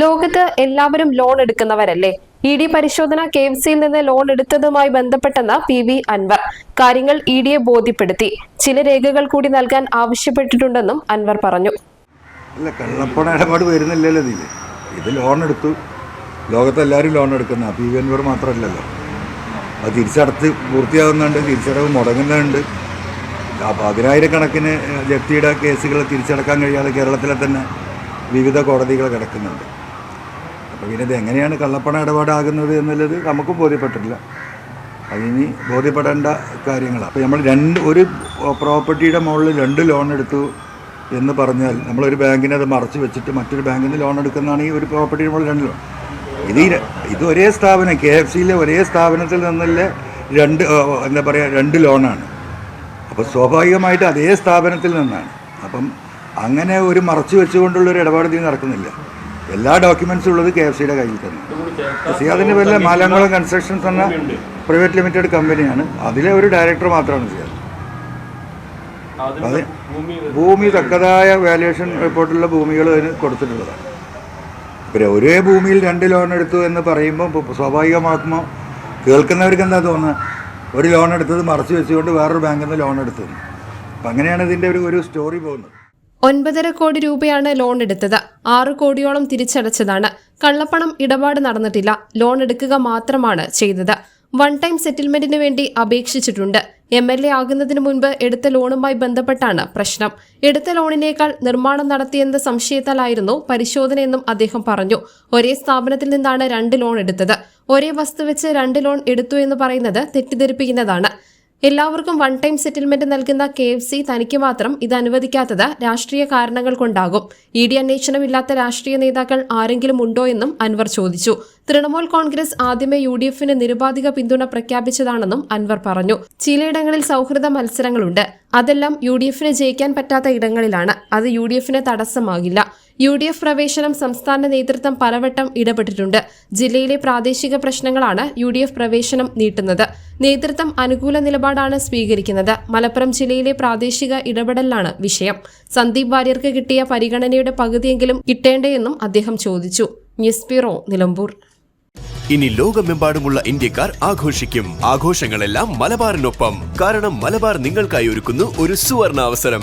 ലോകത്ത് എല്ലാവരും ലോൺ എടുക്കുന്നവരല്ലേ? ഇ ഡി പരിശോധന കെ എഫ് സിയിൽ നിന്ന് ലോൺ എടുത്തതുമായി ബന്ധപ്പെട്ടെന്ന് പി വി അൻവർ. കാര്യങ്ങൾ ഇ ഡിയെ ബോധ്യപ്പെടുത്തി. ചില രേഖകൾ കൂടി നൽകാൻ ആവശ്യപ്പെട്ടിട്ടുണ്ടെന്നും അൻവർ പറഞ്ഞു. അല്ല കള്ളപ്പണ ഇടപാട് വരുന്നില്ലല്ലോ ഇതിൽ ഇത് ലോൺ എടുത്തു. ലോകത്തെല്ലാവരും ലോൺ എടുക്കുന്ന പി വി അൻവർ മാത്രമല്ലല്ലോ. അത് തിരിച്ചടത്ത് പൂർത്തിയാകുന്നുണ്ട് തിരിച്ചടവ് മുടങ്ങുന്നുണ്ട്. പതിനായിരക്കണക്കിന് ജപ്തിയുടെ കേസുകൾ തിരിച്ചടക്കാൻ കഴിയാതെ കേരളത്തിലെ തന്നെ വിവിധ കോടതികൾ കിടക്കുന്നുണ്ട്. അപ്പോൾ പിന്നെ ഇത് എങ്ങനെയാണ് കള്ളപ്പണ ഇടപാടാകുന്നത് എന്നുള്ളത് നമുക്കും ബോധ്യപ്പെട്ടിട്ടില്ല. അതിനി ബോധ്യപ്പെടേണ്ട കാര്യങ്ങളാണ് അപ്പോൾ നമ്മൾ രണ്ട് ഒരു പ്രോപ്പർട്ടിയുടെ മുകളിൽ രണ്ട് ലോൺ എടുത്തു എന്ന് പറഞ്ഞാൽ നമ്മളൊരു ബാങ്കിനെ അത് മറച്ച് വെച്ചിട്ട് മറ്റൊരു ബാങ്കിൽ നിന്ന് ലോൺ എടുക്കുന്നതാണെങ്കിൽ ഒരു പ്രോപ്പർട്ടിയുടെ മുകളിൽ രണ്ട് ലോൺ. ഇത് ഇത് ഒരേ സ്ഥാപനം കെ എഫ് സിയിലെ ഒരേ സ്ഥാപനത്തിൽ നിന്നല്ലേ രണ്ട് എന്താ പറയുക രണ്ട് ലോണാണ്. അപ്പോൾ സ്വാഭാവികമായിട്ട് അതേ സ്ഥാപനത്തിൽ നിന്നാണ്. അപ്പം അങ്ങനെ ഒരു മറച്ചു വെച്ചുകൊണ്ടുള്ള ഒരു ഇടപാട് ഇതിന് നടക്കുന്നില്ല. എല്ലാ ഡോക്യുമെൻസും ഉള്ളത് കെ എഫ് സിയുടെ കയ്യിൽ തന്നെ. കെ സി അതിന്റെ പേരിൽ മാലാങ്കുളം കൺസ്ട്രക്ഷൻസ് എന്ന പ്രൈവറ്റ് ലിമിറ്റഡ് കമ്പനിയാണ് അതിലെ ഒരു ഡയറക്ടർ മാത്രമാണ് സിയാദ് അത് ഭൂമി തക്കതായ വാല്യുവേഷൻ റിപ്പോർട്ടിലുള്ള ഭൂമികൾ അതിന് കൊടുത്തിട്ടുള്ളതാണ്. പിന്നെ ഒരേ ഭൂമിയിൽ രണ്ട് ലോൺ എടുത്തു എന്ന് പറയുമ്പോൾ സ്വാഭാവികമാക്കുമ്പോൾ കേൾക്കുന്നവർക്ക് എന്താ തോന്നുന്നത്? ഒരു ലോൺ എടുത്തത് മറച്ചു വെച്ചുകൊണ്ട് വേറൊരു ബാങ്കിൽ നിന്ന് ലോൺ എടുത്തു. അപ്പം അങ്ങനെയാണ് ഇതിന്റെ ഒരു ഒരു സ്റ്റോറി പോകുന്നത്. ഒൻപതര കോടി രൂപയാണ് ലോൺ എടുത്തത്. ആറ് കോടിയോളം തിരിച്ചടച്ചതാണ്. കള്ളപ്പണം ഇടപാട് നടന്നിട്ടില്ല. ലോൺ എടുക്കുക മാത്രമാണ് ചെയ്തത്. വൺ ടൈം സെറ്റിൽമെന്റിന് വേണ്ടി അപേക്ഷിച്ചിട്ടുണ്ട്. എം എൽ എ ആകുന്നതിന് മുൻപ് എടുത്ത ലോണുമായി ബന്ധപ്പെട്ടാണ് പ്രശ്നം. എടുത്ത ലോണിനേക്കാൾ നിർമ്മാണം നടത്തിയെന്ന സംശയത്താലായിരുന്നു പരിശോധനയെന്നും അദ്ദേഹം പറഞ്ഞു. ഒരേ സ്ഥാപനത്തിൽ നിന്നാണ് രണ്ട് ലോൺ എടുത്തത്. ഒരേ വസ്തു വെച്ച് രണ്ട് ലോൺ എടുത്തു എന്ന് പറയുന്നത് തെറ്റിദ്ധരിപ്പിക്കുന്നതാണ്. എല്ലാവർക്കും വൺ ടൈം സെറ്റിൽമെന്റ് നൽകുന്ന കെ എഫ് സി തനിക്ക് മാത്രം ഇത് അനുവദിക്കാത്തത് രാഷ്ട്രീയ കാരണങ്ങൾ കൊണ്ടാകും. ഇ ഡി അന്വേഷണമില്ലാത്ത രാഷ്ട്രീയ നേതാക്കൾ ആരെങ്കിലും ഉണ്ടോ എന്നും അൻവർ ചോദിച്ചു. തൃണമൂൽ കോൺഗ്രസ് ആദ്യമേ യു ഡി എഫിന് നിരുപാധിക പിന്തുണ പ്രഖ്യാപിച്ചതാണെന്നും അൻവർ പറഞ്ഞു. ചിലയിടങ്ങളിൽ സൗഹൃദ മത്സരങ്ങളുണ്ട്. അതെല്ലാം യു ഡി എഫിന് ജയിക്കാൻ പറ്റാത്ത ഇടങ്ങളിലാണ്. അത് യു ഡി എഫിന് തടസ്സമാകില്ല. യു ഡി എഫ് പ്രവേശനം സംസ്ഥാന നേതൃത്വം പലവട്ടം ഇടപെട്ടിട്ടുണ്ട്. ജില്ലയിലെ പ്രാദേശിക പ്രശ്നങ്ങളാണ് യു ഡി എഫ് പ്രവേശനം നീട്ടുന്നത്. നേതൃത്വം അനുകൂല നിലപാടാണ് സ്വീകരിക്കുന്നത്. മലപ്പുറം ജില്ലയിലെ പ്രാദേശിക ഇടപെടലാണ് വിഷയം. സന്ദീപ് വാര്യർക്ക് കിട്ടിയ പരിഗണനയുടെ പകുതിയെങ്കിലും കിട്ടേണ്ടേയെന്നും അദ്ദേഹം ചോദിച്ചു. News bureau Nilambur. ഇനി ലോകമെമ്പാടുമുള്ള ഇന്ത്യക്കാർ ആഘോഷിക്കും. ആഘോഷങ്ങളെല്ലാം മലബാറിനൊപ്പം. കാരണം മലബാർ നിങ്ങൾക്കായി ഒരുക്കുന്നു ഒരു സുവർണ അവസരം